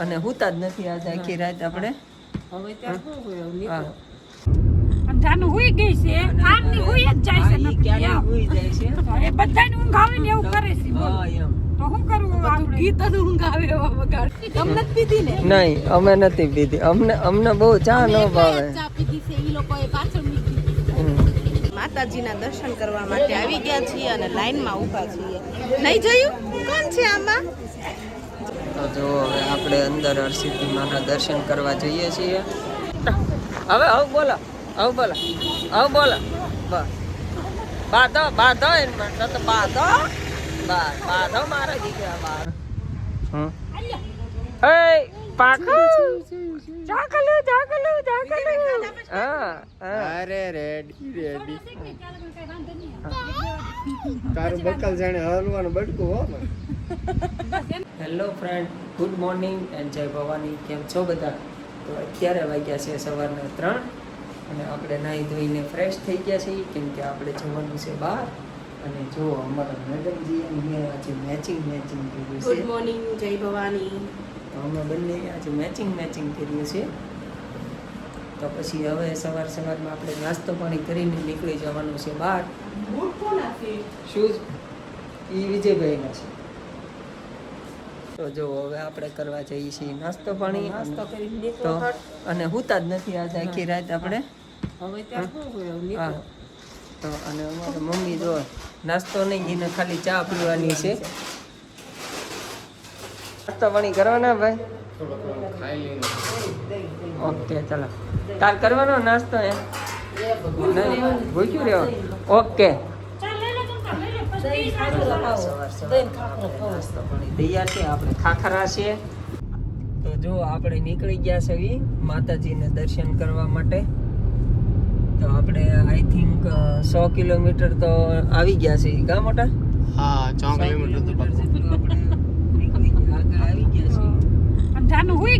અને હુતા જ નથી આજે આખી રાત આપણે. હવે ત્યાં શું હોય નીકળો. અને હુઈ ગઈ છે. આરની હુઈ જ જાય છે હા, ઈ નકરી, ક્યારેય એમ. હુઈ જાય છે? એ બધાને ઊંઘ આવે ને એવું કરે છે બોલ. એમ. તો શું કરવું આપણે? ગીતાનું ઊંઘ આવે એવા વગાડ. તમને જ પીધી ને નહીં અમે નથી પીધી. અમને અમને બહુ ચા ન ભાવે. ચા પીધી છે ઈ લોકોએ પાછળ મૂકી હમ. માતાજીના દર્શન કરવા માટે આવી ગયા છીએ અને લાઈનમાં ઊભા છીએ. નહીં જોયું? કોણ છે આમાં? તો જો હવે આપણે અંદર હરસિદ્ધિ માના દર્શન કરવા જઈએ છીએ. હવે હવે બોલો હવે બોલો હવે બોલો. બસ. બાધો બાધો એમ માટે તો બાધો. બસ બાધો મારા દીકરા બાર હમ. એ પાકું ચાકલું ચાકલું ચાકલું હા હા. અરે રેડી રેડી. તારું બકલ જાણે હલવાનું બટકું હો. Hello friend good morning and જય ભવાની કેમ છો બધા? તો અત્યારે વાગ્યા છે સવારના ત્રણ અને આપણે નાહી ધોઈને ફ્રેશ થઈ ગયા છીએ કેમ કે આપણે જવાનું છે બહાર અને જો અમારા મેડમજી અમે આજે મેચિંગ મેચિંગ કર્યું ગુડ મોર્નિંગ જય ભવાની તો અમે બંને આજે મેચિંગ મેચિંગ કર્યું છે. તો પછી હવે સવાર સવારમાં આપણે નાસ્તો પાણી કરીને નીકળી જવાનું છે બહાર શૂઝ એ વિજયભાઈના છે. તો જો હવે આપણે કરવા જઈએ છીએ નાસ્તો પાણી નાસ્તો કરીને તો અને હુતા જ નથી આજે આખી રાત આપણે. હવે ત્યાં શું હોય હા. તો અને અમારા મમ્મી જો નાસ્તો નહીં એને ખાલી ચા પીવાની છે. નાસ્તો પાણી કરવાના ભાઈ? ઓકે ચાલો. તાર કરવાનો નાસ્તો એ ભૂખ્યું રહ્યો. ઓકે. તૈયાર છે આપણે ખાખરા છે તો જો આપણે નીકળી ગયા છે વી માતાજીને દર્શન કરવા માટે. તો આપણે આઈ થિંક સો કિલોમીટર તો આવી ગયા છે ગા મોટા? હા સો કિલોમીટર તો આપણે નીકળી ગયા આગળ આવી ગયા છે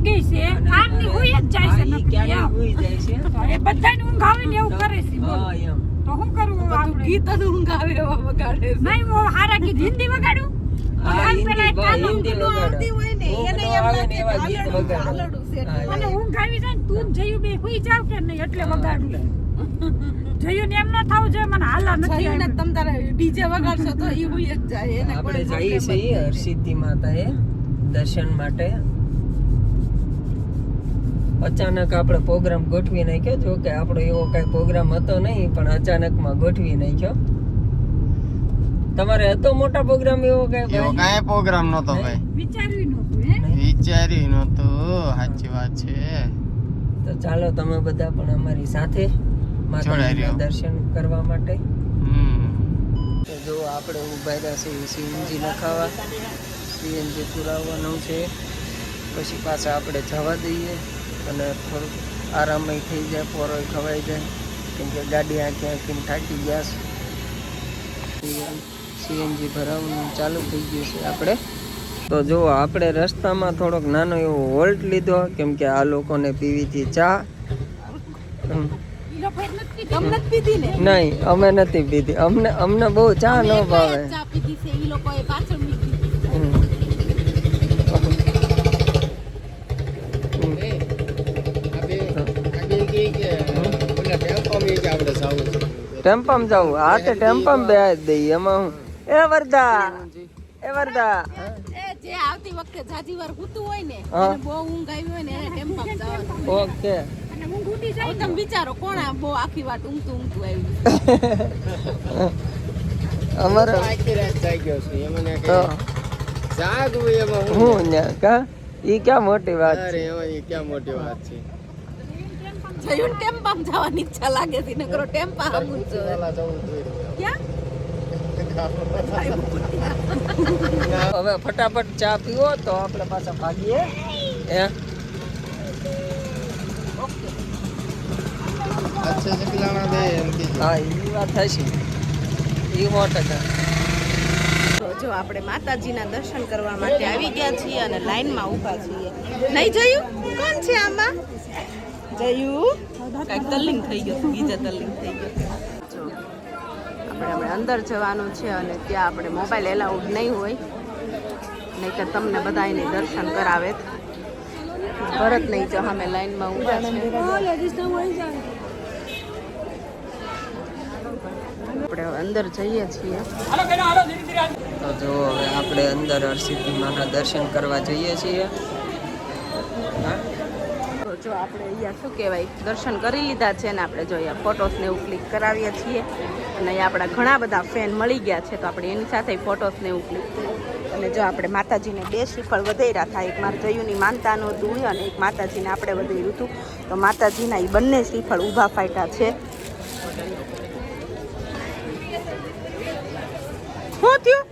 ગઈ છે આરની હુઈ જ જાય છે નકરી, એમ. જાય છે. એ બધાને ઊંઘ આવે ને એવું કરે છે બોલ. તો હું કરું આપણે? ગીતાનું ઊંઘ આવે એવા વગાડે. નહીં હું હારા ગીત હિન્દી વગાડું? આમ ઊંઘ ન ને, ઊંઘ ન એમ ને ગીત. ઊંઘ ને એટલે વગાડું. જયું ને એમ ન થવું જોઈએ મને હાલા નથી તમ તારે ડીજે વગાડશો તો ઈ હુઈ જ જાય એને આપણે જઈએ છીએ. હરસિદ્ધિ માતાએ દર્શન માટે. અચાનક આપણે પ્રોગ્રામ ગોઠવી નાખ્યો જો કે આપણો એવો કાંઈ પ્રોગ્રામ હતો નહીં પણ અચાનકમાં ગોઠવી નાખ્યો. તમારે હતો મોટા પ્રોગ્રામ એવો કાંઈ એવો કાંઈ પ્રોગ્રામ નતો ભાઈ. વિચાર્યું નહોતું વિચાર્યું નહોતું. સાચી વાત છે. તો ચાલો તમે બધા પણ અમારી સાથે માતાજીના દર્શન કરવા માટે. હમ. તો જો આપણે ઊભા રહ્યા છીએ સીએનજી નખાવા સીએનજી પુરાવવાનું છે. પછી પાછા આપણે જવા દઈએ. અને થોડુંક આરામય થઈ જાય પોરોય ખવાઈ જાય. કેમ કે ગાડી આંખે આંખીને થાકી ગયા છે. સીએનજી ભરાવવાનું ચાલુ થઈ ગયું છે આપણે. તો જો આપણે રસ્તામાં થોડોક નાનો એવો હોલ્ટ લીધો કેમ કે આ લોકોને પીવીથી ચા. નહીં અમે નથી પીધી. અમને અમને બહુ ચા ન ભાવે એકલા જ ચા પીધી છે ઈ લોકોએ પાછળ મૂકી હમ. ટેમ્પામાં જાઉં. હા તે ટેમ્પમ બે દઈ એમાં હું. એ વરદા એ વરદા. જે આવતી વખતે જાજી વાર હૂતું હોય ને હા. બહુ ઊંઘ આવી હોય ને એને ટેમ્પમ જવાનું. ઓકે. અને ઊંઘ ઉડી જાય હવે તમે વિચારો કોણ આ બહુ આખી વાત ઊંઘતું ઊંઘતું આવ્યું અમારે તો હું. ને કા? ઈ ક્યાં મોટી વાત છે ક્યાં મોટી વાત છે? જયું ટેમ્પામાં જવાની ઈચ્છા લાગે છે? નકરો ટેમ્પા હમું જ જોવે. ક્યાં? હવે ફટાફટ ચા પીવો તો આપણે પાછા ભાગીએ. હે? અચ્છા ચકલાણા દે એમ કે હા એ વાત થશે એ સો ટકા તો જો આપણે માતાજીના દર્શન કરવા માટે આવી ગયા છીએ અને લાઈનમાં ઊભા છીએ. નહીં જોયું? કોણ છે આમાં? જયું. કાંઈક થઈ ગયું બીજા તલ્લીન થઈ ગયો જો, આપણે આપણે અંદર જવાનું છે અને ત્યાં આપણે મોબાઈલ એલાઉડ નહીં હોય. નહીં કે તમને બધા એની દર્શન કરાવે. ભરત નહીં જો અમે લાઈનમાં ઊભા છે. આપણે અંદર જઈએ છીએ. તો જો, હવે આપણે અંદર હરસિદ્ધિ માના દર્શન કરવા જઈએ છીએ. જો આપણે અહીંયા શું કહેવાય, દર્શન કરી લીધા છે ને આપણે જો અહીંયા ફોટોસને એવું ક્લિક કરાવીએ છીએ. અને અહીંયા આપણા ઘણા બધા ફેન મળી ગયા છે, તો આપણે એની સાથે ફોટોસને એવું ક્લિક અને જો આપણે માતાજીને બે શ્રીફળ વધેરા થાય, એક મારા જયુની માનતાનું હતું અને એક માતાજીને આપણે વધેર્યું હતું, તો માતાજીના એ બંને શ્રીફળ ઊભા ફાટ્યા છે. શું થયું?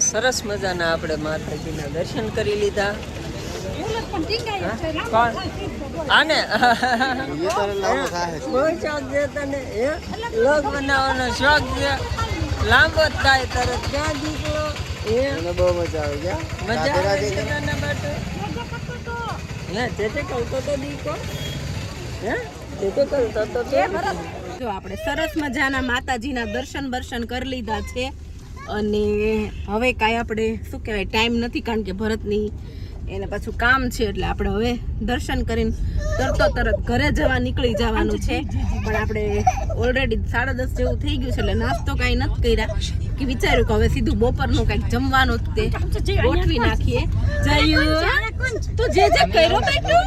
સરસ મજાના આપણે માતાજીના દર્શન કરી લીધા. આને? બહુ શોખ છે તને? હે? લોક બનાવવાનો શોખ છે? લાંબો જ થાય તરત ક્યાં દીકરો? હે? બહુ મજા આવી ગયા. મજા આવે છે તને બાટુ? હે? તે તે તો દીકો હે? તે તે કહું તો તો તે જો આપણે સરસ મજાના માતાજીના દર્શન બર્શન કરી લીધા છે. અને હવે કાંઈ આપણે શું કહેવાય ટાઈમ નથી કારણ કે ભરતની એને પાછું કામ છે એટલે આપણે હવે દર્શન કરીને તરતો તરત ઘરે જવા નીકળી જવાનું છે. પણ આપણે ઓલરેડી સાડા દસ જેવું થઈ ગયું છે એટલે નાસ્તો કાંઈ નથી કર્યા. કે વિચાર્યું કે હવે સીધું બપોરનું કંઈક જમવાનું જ તે. ગોઠવી નાખીએ. જયું તું જે જે કર્યો તું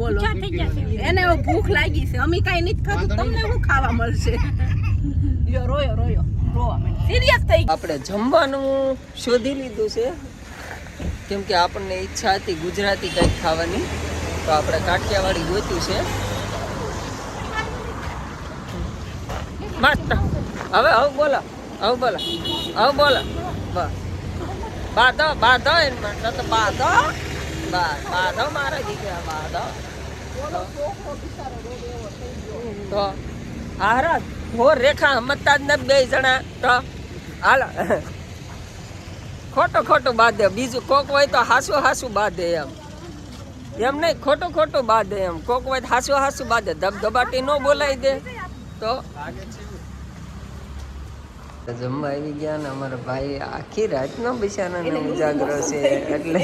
બોલો. એને ભૂખ લાગી છે. અમે કાંઈ નથી ખાધું. તમને શું ખાવા મળશે? યો રોયો રોયો. રોવા સિરિયસ થઈ આપણે જમવાનું શોધી લીધું છે. કેમ કે આપણને ઈચ્છા હતી ગુજરાતી કંઈક ખાવાની. તો આપણે કાઠિયાવાડી ગોત્યું છે. મસ્ત. હવે આવ બોલો. આવ બોલો. આવ બોલો. બાધો બાધો એને માટે તો બાધો. બાધો મારા દીકરા. બાધો. તો હારા હો, રેખા હમતા જ ને બે જણા. તો હાલો. ખોટું ખોટું બાંધે. બીજું કોક હોય તો હાસું હાસું બાંધે એમ. એમ નહીં ખોટું ખોટું બાંધે એમ. કોક હોય તો હાસું હાસું બાંધે. ધબધબાટી ન બોલાવી દે તો. જમવા આવી ગયા ને અમારા ભાઈ આખી રાતનો બિચારાને ઉજાગરો છે. એટલે.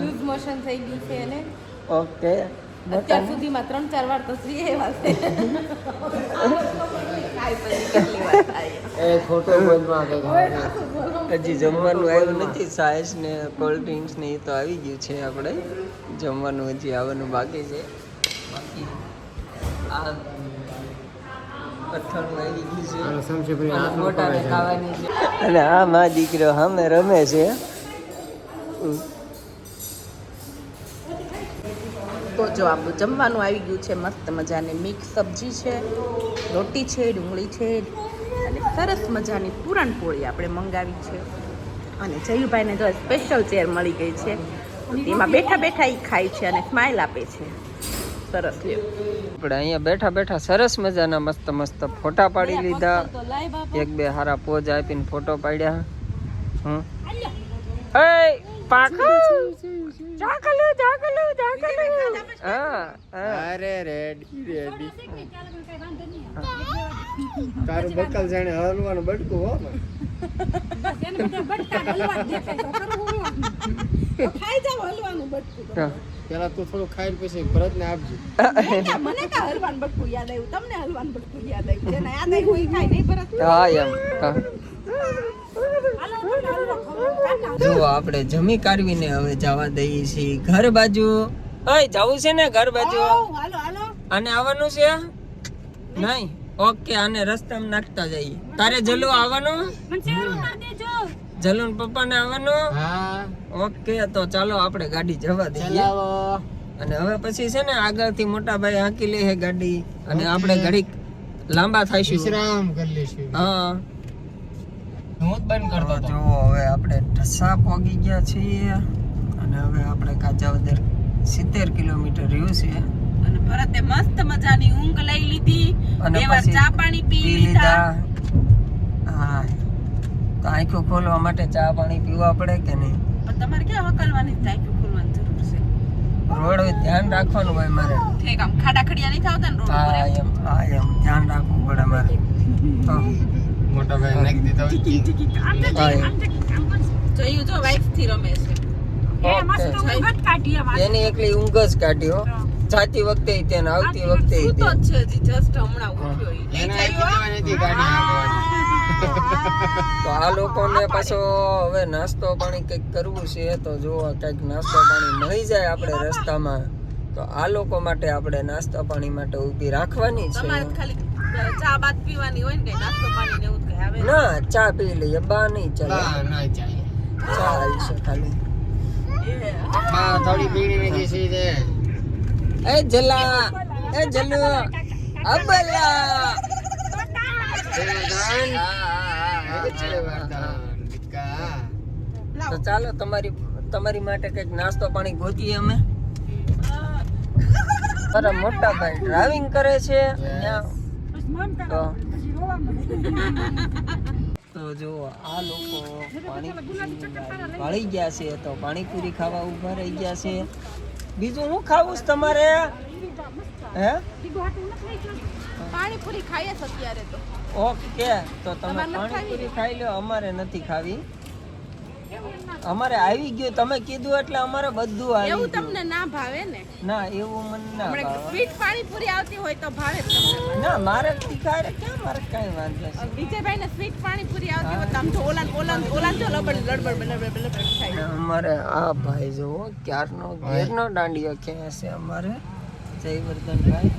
લૂઝ મોશન થઈ ગઈ છે એને. ઓકે. અત્યાર સુધીમાં ત્રણ ચાર વાર તો શ્રી વાર થાય એ ખોટો બોલમાં. હજી જમવાનું આવ્યું નથી સાયસ ને કોલ્ડ ડ્રિંક્સ ને એ તો આવી ગયું છે આપણે. જમવાનું હજી આવવાનું બાકી છે. બાકી આ અને આ મા દીકરો સામે રમે છે. તો જો આપણું જમવાનું આવી ગયું છે મસ્ત મજાની મિક્સ સબ્જી છે રોટી છે ડુંગળી છે અને સરસ મજાની પૂરણપોળી આપણે મંગાવી છે. અને જયુભાઈને તો સ્પેશિયલ ચેર મળી ગઈ છે. તેમાં બેઠા બેઠા એ ખાય છે અને સ્માઇલ આપે છે. સરસ લ્યો આપણે અહીંયા બેઠા બેઠા સરસ મજાના મસ્ત મસ્ત ફોટા પાડી લીધા. એક બે હારા પોજ આપીને ફોટો પાડ્યા. હમ. એ પાખું. ચાકલું ચાકલું ચાકલું હા હા. અરે રેડી રેડી. તારું બકલ જાણે હલવાનું બટકું હો. ને. ખાઈ જાવ હલવાનું બટકું પેલા તું થોડું ખાઈને પછી ભરતને આપજો. મને કા હલવાન બટકું યાદ આવ્યું? તમને હલવાનું બટકું યાદ આવ્યું? જેને યાદ આવ્યું એ ખાય નહીં ભરત. હા એમ. હા. જો આપણે જમી કાઢવીને હવે જવા દઈએ છીએ. ઘર બાજુ. ઓય જવું છે ને ઘર બાજુ? હાલો હાલો. આને આવવાનું છે? નહીં? ઓકે આને રસ્તામાં નાખતા જઈએ. તારે જલુ આવવાનું? જલુન પપ્પાને આવવાનું? ઓકે તો ચાલો આપણે ગાડી જવા દઈએ. અને હવે પછી છે ને આગળથી મોટા ભાઈ હાંકી લે છે ગાડી. અને આપણે ઘડીક લાંબા થાય વિશ્રામ કરી લઈશું. હા. હું જ બંધ કરતો હતો. જો હવે આપણે ઠસા પહોંચી ગયા છીએ અને હવે આપણે કાજાવદર સિત્તેર કિલોમીટર રહ્યું છે. અને ભરતે મસ્ત મજાની ઊંઘ લઈ લીધી. અને બે વાર ચા પાણી પી લીધા. હા તો આંખો ખોલવા માટે ચા પાણી પીવા પડે કે નહીં? પણ તમારે ક્યાં વકલવાની થાય કે ખોલવાની જરૂર છે. રોડ ધ્યાન રાખવાનું હોય મારે. ઠીક આમ ખાડા ખડિયા નહીં થાવતા ને રોડ પર હા એમ. એમ હા એમ. ધ્યાન રાખવું પડે મારે. તો મોટા ભાઈ નાખી દીધા જયું જો વાઇફથી રમે છે. એની એકલી ઊંઘ જ કાઢ્યો જાતી વખતે તેને આવતી વખતે સૂતો જ છે હજી જસ્ટ હમણાં ઉઠ્યો એને નહીં કીધું જયું? નથી ગાડી તો આ લોકોને પાછો હવે નાસ્તો પાણી કંઈક કરવું છે તો જો કંઈક નાસ્તો પાણી મળી જાય આપણે રસ્તામાં. તો આ લોકો માટે આપણે નાસ્તા પાણી માટે ઊભી રાખવાની છે. તમારે તો ખાલી ચા બાદ પીવાની હોય ને કઈ નાસ્તો પાણી ને એવું કઈ આવે? ના ચા પી લઈએ બા નહીં ચાલે. ના, ના ચાલે. ચા હાલશે ખાલી. એ, બા થોડી પીણી નાખી છે. એ જલા એ જલુ અબલા. છે. તો ચાલો તમારી તમારી માટે કંઈક નાસ્તો પાણી ગોતીએ અમે. મારા મોટા ભાઈ ડ્રાઇવિંગ કરે છે. ત્યાં કરે, તો. જો આ લોકો પાણીપુરી વાળી ગયા છે તો પાણીપુરી ખાવા ઊભા રહી ગયા છે બીજું હું ખાવું છે તમારે હે. પાણીપુરી ખાઈએ અત્યારે તો ઓકે તો તમે પાણીપુરી ખાઈ લો અમારે નથી ખાવી અમારે આવી ગયું તમે કીધું એટલે અમારે બધું આવી એવું તમને ના ભાવે ને? ના એવું મને ના ભાવે. સ્વીટ પાણીપુરી આવતી હોય તો ભાવે ના મારે તીખારે ક્યાં મારે કઈ વાંધો છે? વિજયભાઈ ને સ્વીટ પાણીપુરી આવતી હોય તો આમ તો ઓલા ઓલા ઓલા જો લબડ લડબડ લડબડ લડબડ થાય. અમારે આ ભાઈ જુઓ ક્યારનો ઘેરનો દાંડિયો ક્યાં છે અમારે. જયવર્ધનભાઈ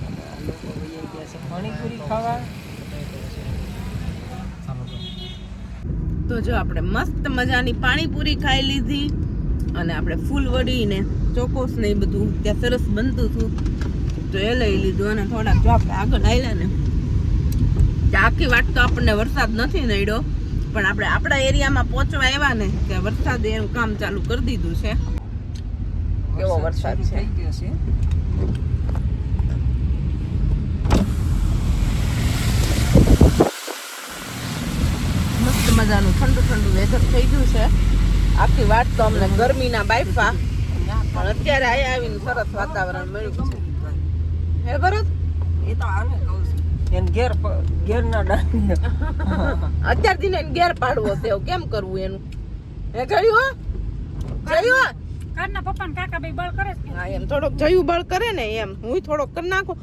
લોકો વહી ગયા છે પાણીપુરી ખાવા. તો જો આપણે મસ્ત મજાની પાણીપુરી ખાઈ લીધી અને આપણે ફૂલ વડી ને ચોકોસ ને એ બધું ત્યાં સરસ બનતું હતું. તો એ લઈ લીધું અને થોડાક જો આપણે આગળ આવ્યા ને આખી વાત તો આપણને વરસાદ નથી નડ્યો પણ આપણે આપણા એરિયામાં પહોંચવા આવ્યા ને કે વરસાદ એનું કામ ચાલુ કરી દીધું છે. કેવો વરસાદ છે. થઈ ગયો છે મસ્ત મજાનું ઠંડુ ઠંડુ વેધર થઈ ગયું છે. આખી વાત તો અમને ગરમીના બાયફા. પણ અત્યારે અહીંયા આવીને સરસ વાતાવરણ મળ્યું છે. હે ભરત? એ તો આને કહું છું. એને ઘેર પ- ઘેરના દાંડિયા અત્યારથી એને ઘેર પાડવો છે. એવું કેમ કરવું એનું? હે કહ્યું જયું કારના પપ્પા ને કાકા ભાઈ બળ કરે છે હા એમ થોડોક જયું બળ કરે ને એમ. હું થોડોક કરી નાખું.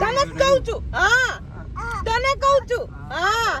તને જ કહું છું. હા તને કહું છું. હા.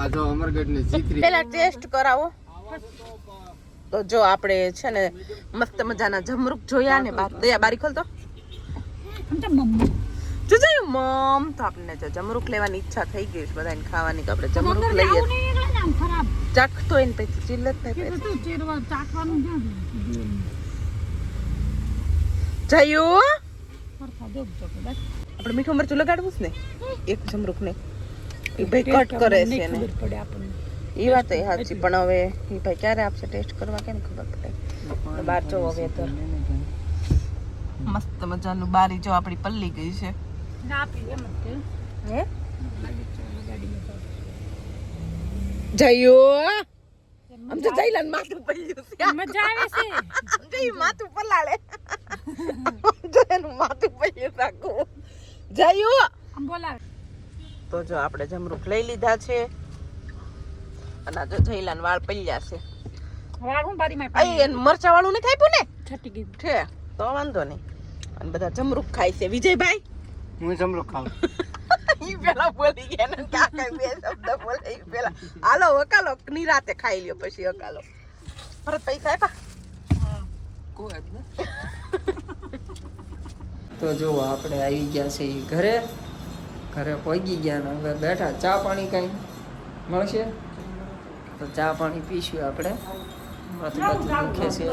આ જો અમરગઢની ચીતરી પેલા ટેસ્ટ કરાવો. તો જો આપણે છે ને મસ્ત મજાના જમરૂક જોયા ને બાર. દયા બારી ખોલતો. આમ તો મમ્મી જો મમ તો આપણને જો જમરૂક લેવાની ઈચ્છા થઈ ગઈ છે બધાને ખાવાની કે આપણે જમરૂક લઈએ. ચાખતો એને પછી ચિલ્લત થાય કે પછી. ચેરવા ચાખવાનું ક્યાં જયું? તો આપણે. મીઠું મરચું લગાડવું છે ને? એક જમરૂક ને એ ભાઈ કટ કરે છે ને. પડે આપણને. એ વાત એ સાચી પણ હવે એ ભાઈ ક્યારે આપશે ટેસ્ટ કરવા કેમ ખબર પડે? બહાર જોવો વેધર મસ્ત મજાનું બારી જો આપણી પલ્લી ગઈ છે. ના આપી એમ કે હે? જયો આમ તો જઈલાન માથું પડ્યું છે. મજા આવે છે. જઈ માથું પલાળે. જો એનું માથું પડ્યું રાખો જયો આમ બોલાવે. તો જો આપણે જમરૂખ લઈ લીધા છે. અને આ જો જઈલાન વાળ પડ્યા છે. મરચા વાળું નથી આપ્યું ને? છટી ગયું. છે તો વાંધો નહીં. અને બધા જમરૂખ ખાય છે. વિજયભાઈ? હું જમરૂખ ખાઉં. ઈ પેલા બોલી ગયા ને કાકા બે શબ્દ બોલે ઈ પેલા. હાલો વકાલો નિરાતે ખાઈ લ્યો પછી વકાલો પરત પૈસા આપ્યા? કોઈ તો જો આપણે આવી ગયા છે ઘરે. ઘરે પહોંચી ગયા ને હવે બેઠા ચા પાણી કઈ મળશે? તો ચા પાણી પીશું આપણે. માથું બાથું દુખે છે.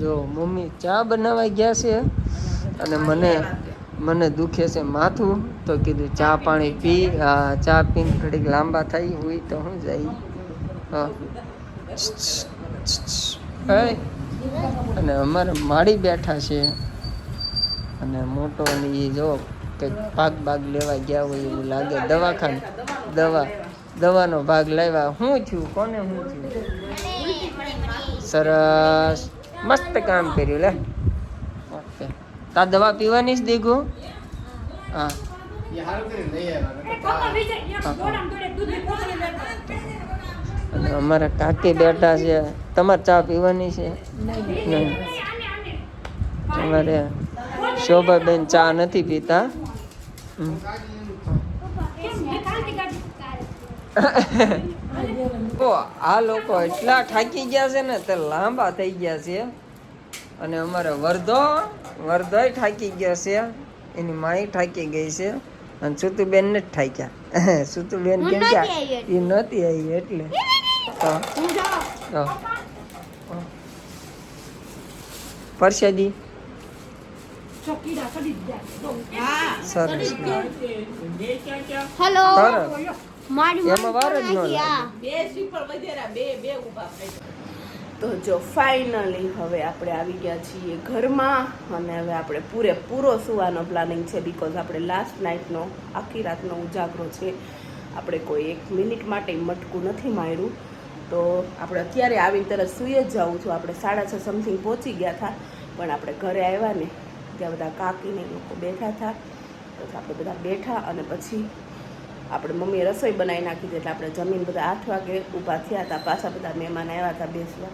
જો મમ્મી ચા બનાવવા ગયા છે અને મને મને દુખે છે માથું. તો કીધું ચા પાણી પી. ચા પીને થોડીક લાંબા થઈ હોય તો હું જાય હા. હે. અને અમારે માળી બેઠા છે. અને મોટો એ જો કંઈક ભાગ ભાગ લેવા ગયા હોય એવું લાગે. દવાખાને દવા દવાનો ભાગ લાવ્યા. શું થયું? કોને શું થયું? સરસ. મસ્ત કામ કર્યું લે. ઓકે. તા દવા પીવાની જ દીધું? હા. અને અમારા કાકી બેઠા છે. તમારે ચા પીવાની છે? નહીં. અમારે શોભાબેન ચા નથી પીતા. આ લોકો એટલા થાકી ગયા છે ને તે લાંબા થઈ ગયા છે. અને અમારે વર્ધો વર્ધોય થાકી ગયા છે. એની માઈ થાકી ગઈ છે. અને સુતુબેન ને જ થાક્યા. સુતુબેન કેમ ક્યાં એ નહોતી આવી એટલે. તો તો. પરસાદી. સરસ. હેલો એમાં વાર જ ન તો જો ફાઇનલી હવે આપણે આવી ગયા છીએ ઘરમાં. અને હવે આપણે પૂરેપૂરો સુવાનો પ્લાનિંગ છે બીકોઝ આપણે લાસ્ટ નાઇટનો આખી રાતનો ઉજાગરો છે. આપણે કોઈ એક મિનિટ માટે મટકું નથી માર્યું. તો આપણે અત્યારે આવીને તરત સૂઈ જ જાઉં છું. આપણે સાડા છ સમથિંગ પહોંચી ગયા હતા પણ આપણે ઘરે આવ્યા ને, ત્યાં બધા કાકીને લોકો બેઠા હતા પછી આપણે બધા બેઠા અને પછી આપણે મમ્મીએ રસોઈ બનાવી નાખી એટલે આપણે જમીન બધા આઠ વાગે ઊભા થયા હતા. પાછા બધા મહેમાન આવ્યા હતા બેસવા.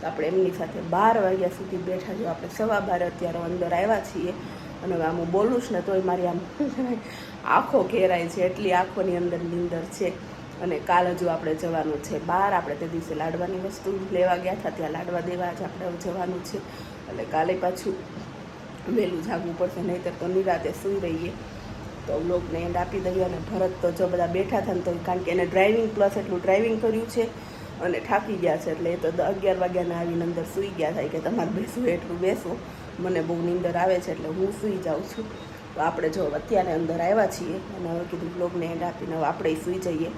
તો આપણે એમની સાથે બાર વાગ્યા સુધી બેઠા જો આપણે સવા બાર અત્યારે અંદર આવ્યા છીએ. અને હવે આમ હું બોલું જ ને તોય મારી આમ આંખો ઘેરાય છે. એટલી આંખોની અંદર નીંદર છે. અને કાલ હજુ આપણે જવાનું છે બહાર. આપણે તે દિવસે લાડવાની વસ્તુ લેવા ગયા હતા. ત્યાં લાડવા દેવા જ આપણે જવાનું છે. એટલે કાલે પાછું વહેલું જાગવું પડશે, નહીંતર તો નિરાતે સૂઈ રહીએ. તો લોકને એન્ડ આપી દઈએ અને ભરત તો જો બધા બેઠા હતા ને તો કારણ કે એને ડ્રાઇવિંગ પ્લસ એટલું ડ્રાઇવિંગ કર્યું છે અને થાકી ગયા છે એટલે એ તો અગિયાર વાગ્યાના આવીને અંદર સૂઈ ગયા થાય કે તમારે બેસવું, એટલું બેસો. મને બહુ નીંદર આવે છે એટલે હું સૂઈ જાઉં છું. તો આપણે જો અત્યારે અંદર આવ્યા છીએ અને હવે કીધું બ્લોગને એન્ડ આપીને હવે આપણે સૂઈ જઈએ.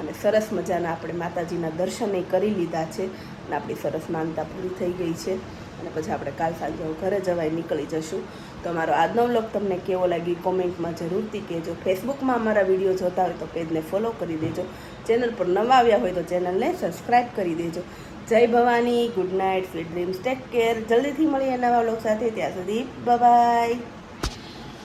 અને સરસ મજાના આપણે માતાજીના દર્શને કરી લીધા છે અને આપણી સરસ માનતા પૂરી થઈ ગઈ છે. અને પછી આપણે કાલ સાંજે ઘરે જવાય નીકળી જશું. તો અમારો આજનો વ્લોગ તમને કેવો લાગી કોમેન્ટમાં જરૂરથી કહેજો. ફેસબુકમાં અમારા વીડિયો જોતા હોય તો પેજને ફોલો કરી દેજો. ચેનલ પર નવા આવ્યા હોય તો ચેનલને સબસ્ક્રાઈબ કરી દેજો. જય Bhavani, good night sweet dreams, take care. જલ્દીથી મળીએ નવા વ્લોગ સાથે. ત્યાં સુધી બાય